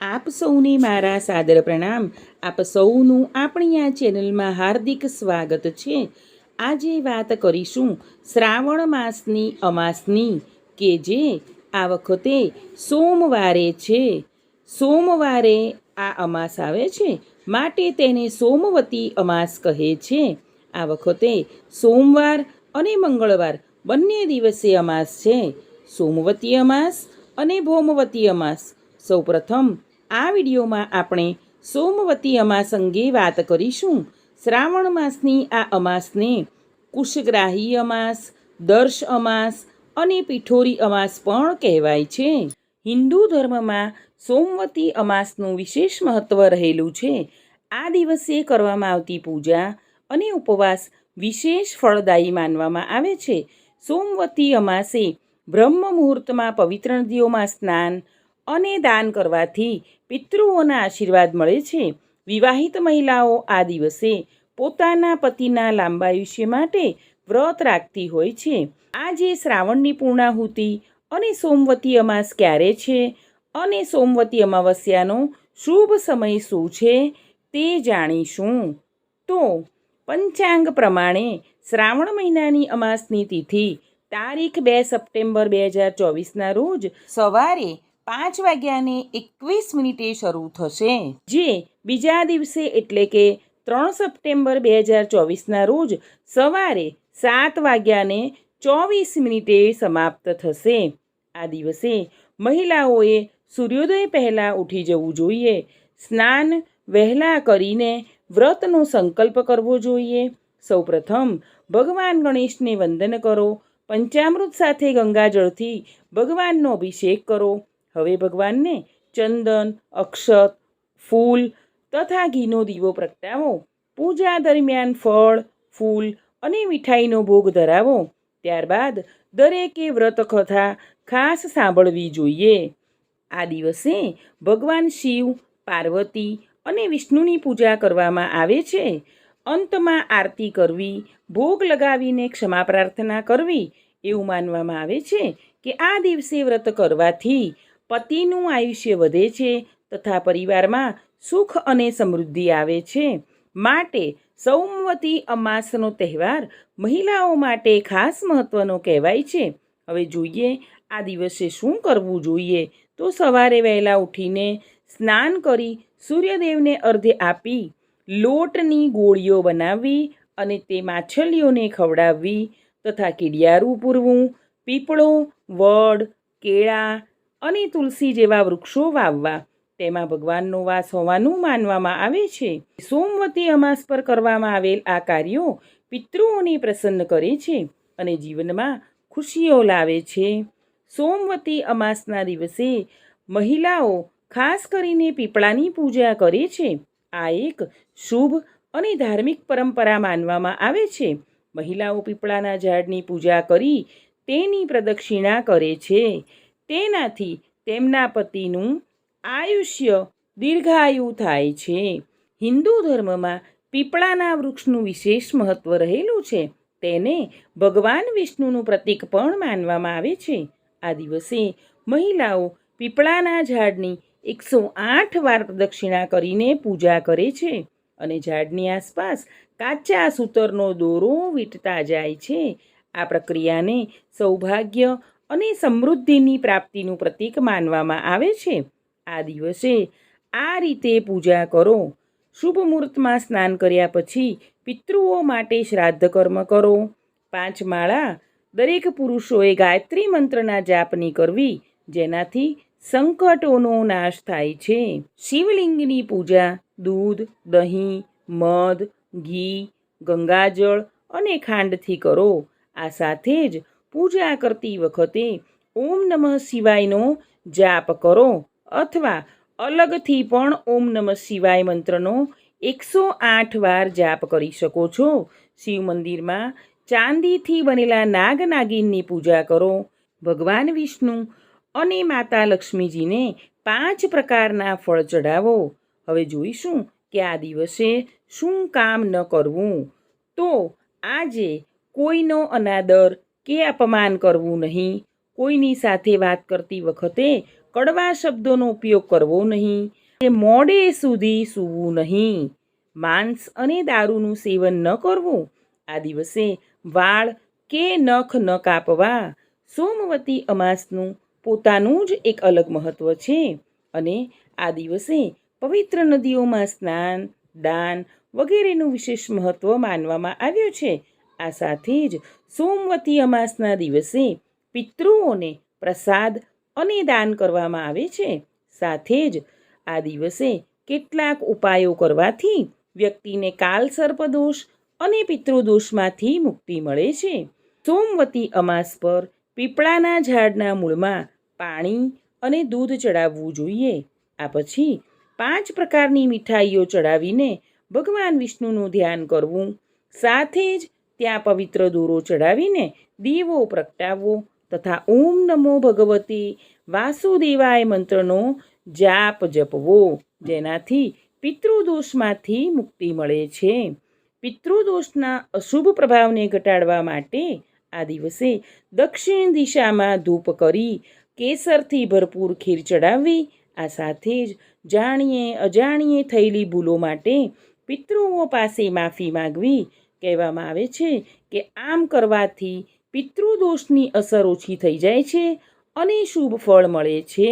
આપ સૌને મારા સાદર પ્રણામ. આપ સૌનું આપણી આ ચેનલમાં હાર્દિક સ્વાગત છે. આજે વાત કરીશું શ્રાવણ માસની અમાસની કે જે આ વખતે સોમવારે છે. સોમવારે આ અમાસ આવે છે. માટે તેને સોમવતી અમાસ કહે છે. આ વખતે સોમવાર અને મંગળવાર બંને દિવસે અમાસ છે. સોમવતી અમાસ અને ભૌમવતી અમાસ. સૌપ્રથમ આ વિડીયોમાં આપણે સોમવતી અમાસ અંગે વાત કરીશું. શ્રાવણ માસની આ અમાસને કુશગ્રાહી અમાસ, દર્શ અમાસ અને પીઠોરી અમાસ પણ કહેવાય છે. હિન્દુ ધર્મમાં સોમવતી અમાસનું વિશેષ મહત્ત્વ રહેલું છે. આ દિવસે કરવામાં આવતી પૂજા અને ઉપવાસ વિશેષ ફળદાયી માનવામાં આવે છે. સોમવતી અમાસે બ્રહ્મ મુહૂર્તમાં પવિત્ર નદીઓમાં સ્નાન અને દાન કરવાથી પિતૃઓના આશીર્વાદ મળે છે. વિવાહિત મહિલાઓ આ દિવસે પોતાના પતિના લાંબાયુષ્ય માટે વ્રત રાખતી હોય છે. આજે શ્રાવણની પૂર્ણાહુતિ અને સોમવતી અમાસ ક્યારે છે અને સોમવતી અમાવસ્યાનો શુભ સમય શું છે તે જાણીશું. તો પંચાંગ પ્રમાણે શ્રાવણ મહિનાની અમાસની તિથિ તારીખ બે સપ્ટેમ્બર બે હજાર ચોવીસના રોજ સવારે પાંચ વાગ્યાને એકવીસ મિનિટે શરૂ થશે. જે બીજા દિવસે એટલે કે ત્રણ સપ્ટેમ્બર બે હજાર ચોવીસના રોજ સવારે સાત વાગ્યાને ચોવીસ મિનિટે સમાપ્ત થશે. આ દિવસે મહિલાઓએ સૂર્યોદય પહેલાં ઉઠી જવું જોઈએ. સ્નાન, વહેલા કરીને વ્રતનો સંકલ્પ કરવો જોઈએ. સૌપ્રથમ ભગવાન ગણેશને વંદન કરો. પંચામૃત સાથે ગંગાજળથી ભગવાનનો અભિષેક કરો. હવે ભગવાનને ચંદન, અક્ષત, ફૂલ તથા ઘીનો દીવો પ્રગટાવો. પૂજા દરમિયાન ફળ, ફૂલ અને મીઠાઈનો ભોગ ધરાવો. ત્યારબાદ દરેકે વ્રત કથા ખાસ સાંભળવી જોઈએ. આ દિવસે ભગવાન શિવ, પાર્વતી અને વિષ્ણુની પૂજા કરવામાં આવે છે. અંતમાં આરતી કરવી, ભોગ લગાવીને ક્ષમા પ્રાર્થના કરવી એવું માનવામાં આવે છે કે આ દિવસે વ્રત કરવાથી પતિનું આયુષ્ય વધે છે તથા પરિવારમાં સુખ અને સમૃદ્ધિ આવે છે. માટે સૌમવતી અમાસનો તહેવાર મહિલાઓ માટે ખાસ મહત્ત્વનો કહેવાય છે. હવે જોઈએ આ દિવસે શું કરવું જોઈએ? તો સવારે વહેલા ઉઠીને સ્નાન કરી સૂર્યદેવને અર્ધે આપી, લોટની ગોળીઓ બનાવવી અને તે માછલીઓને ખવડાવવી તથા કીડિયારું પૂરવું, પીપળો, વડ, કેળા અને તુલસી જેવા વૃક્ષો વાવવા. તેમાં ભગવાનનો વાસ હોવાનું માનવામાં આવે છે. સોમવતી અમાસ પર કરવામાં આવેલ આ કાર્યો પિતૃઓને પ્રસન્ન કરે છે અને જીવનમાં ખુશીઓ લાવે છે. સોમવતી અમાસના દિવસે મહિલાઓ ખાસ કરીને પીપળાની પૂજા કરે છે. આ એક શુભ અને ધાર્મિક પરંપરા માનવામાં આવે છે. મહિલાઓ પીપળાના ઝાડની પૂજા કરી તેની પ્રદક્ષિણા કરે છે. તેનાથી તેમના પતિનું આયુષ્ય દીર્ઘાયુ થાય છે. હિન્દુ ધર્મમાં પીપળાના વૃક્ષનું વિશેષ મહત્ત્વ રહેલું છે. તેને ભગવાન વિષ્ણુનું પ્રતીક પણ માનવામાં આવે છે. આ દિવસે મહિલાઓ પીપળાના ઝાડની એકસો આઠ વાર પ્રદક્ષિણા કરીને પૂજા કરે છે અને ઝાડની આસપાસ કાચા સૂતરનો દોરો વીંટતા જાય છે. આ પ્રક્રિયાને સૌભાગ્ય અને સમૃદ્ધિની પ્રાપ્તિનું પ્રતીક માનવામાં આવે છે. આ દિવસે આ રીતે પૂજા કરો. શુભ મુહૂર્તમાં સ્નાન કર્યા પછી પિતૃઓ માટે શ્રાદ્ધ કર્મ કરો. પાંચ માળા દરેક પુરુષોએ ગાયત્રી મંત્રના જાપની કરવી જેનાથી સંકટોનો નાશ થાય છે. શિવલિંગની પૂજા દૂધ, દહીં, મધ, ઘી, ગંગાજળ અને ખાંડથી કરો. આ સાથે જ પૂજા કરતી વખતે ઓમ નમઃ શિવાયનો જાપ કરો અથવા અલગથી પણ ઓમ નમઃ શિવાય મંત્રનો એકસો આઠ વાર જાપ કરી શકો છો. શિવ મંદિરમાં ચાંદીથી બનેલા નાગ નાગિનની પૂજા કરો. ભગવાન વિષ્ણુ અને માતા લક્ષ્મીજીને પાંચ પ્રકારના ફળ ચઢાવો. હવે જોઈશું કે આ દિવસે શું કામ ન કરવું. તો આજે કોઈનો અનાદર કે અપમાન કરવું નહીં. કોઈની સાથે વાત કરતી વખતે કડવા શબ્દોનો ઉપયોગ કરવો નહીં. કે મોડે સુધી સૂવું નહીં. માંસ અને દારૂનું સેવન ન કરવું. આ દિવસે વાળ કે નખ ન કાપવા સોમવતી અમાસનું પોતાનું જ એક અલગ મહત્ત્વ છે. અને આ દિવસે પવિત્ર નદીઓમાં સ્નાન, દાન વગેરેનું વિશેષ મહત્ત્વ માનવામાં આવ્યું છે. આ સાથે જ સોમવતી અમાસના દિવસે પિતૃઓને પ્રસાદ અને દાન કરવામાં આવે છે. સાથે જ આ દિવસે કેટલાક ઉપાયો કરવાથી વ્યક્તિને કાલ સર્પદોષ અને પિતૃદોષમાંથી મુક્તિ મળે છે. સોમવતી અમાસ પર પીપળાના ઝાડના મૂળમાં પાણી અને દૂધ ચડાવવું જોઈએ. આ પછી પાંચ પ્રકારની મીઠાઈઓ ચડાવીને ભગવાન વિષ્ણુનું ધ્યાન કરવું. સાથે જ ત્યાં પવિત્ર દોરો ચડાવીને દીવો પ્રગટાવવો તથા ઓમ નમો ભગવતી વાસુદેવાય મંત્રનો જાપ જપવો, જેનાથી પિતૃદોષમાંથી મુક્તિ મળે છે. પિતૃદોષના અશુભ પ્રભાવને ઘટાડવા માટે આ દિવસે દક્ષિણ દિશામાં ધૂપ કરી કેસરથી ભરપૂર ખીર ચડાવવી આ સાથે જ જાણીએ અજાણીએ થયેલી ભૂલો માટે પિતૃઓ પાસે માફી માગવી કહેવામાં આવે છે કે આમ કરવાથી પિતૃદોષની અસર ઓછી થઈ જાય છે અને શુભ ફળ મળે છે.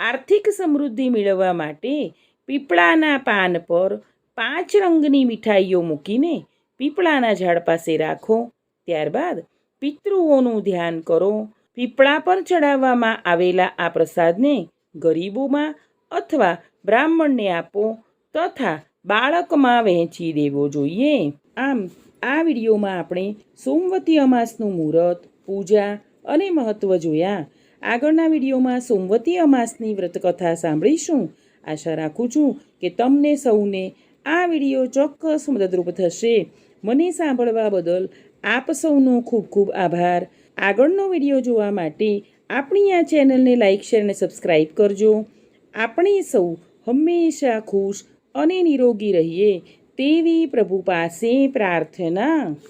આર્થિક સમૃદ્ધિ મેળવવા માટે પીપળાના પાન પર પાંચ રંગની મીઠાઈઓ મૂકીને પીપળાના ઝાડ પાસે રાખો. ત્યારબાદ પિતૃઓનું ધ્યાન કરો. પીપળા પર ચડાવવામાં આવેલા આ પ્રસાદને ગરીબોમાં અથવા બ્રાહ્મણને આપો તથા બાળકમાં વહેંચી દેવો જોઈએ. આમ, આ વિડીયોમાં આપણે સોમવતી અમાસનું મુહૂર્ત, પૂજા અને મહત્ત્વ જોયા. આગળના વિડીયોમાં સોમવતી અમાસની વ્રતકથા સાંભળીશું. આશા રાખું છું કે તમને સૌને આ વીડિયો ચોક્કસ મદદરૂપ થશે. મને સાંભળવા બદલ આપ સૌનો ખૂબ ખૂબ આભાર. આગળનો વીડિયો જોવા માટે આપણી આ ચેનલને લાઇક શેર અને સબસ્ક્રાઈબ કરજો. આપણે સૌ હંમેશા ખુશ અને નિરોગી રહીએ. તેવી પ્રભુ પાસે પ્રાર્થના.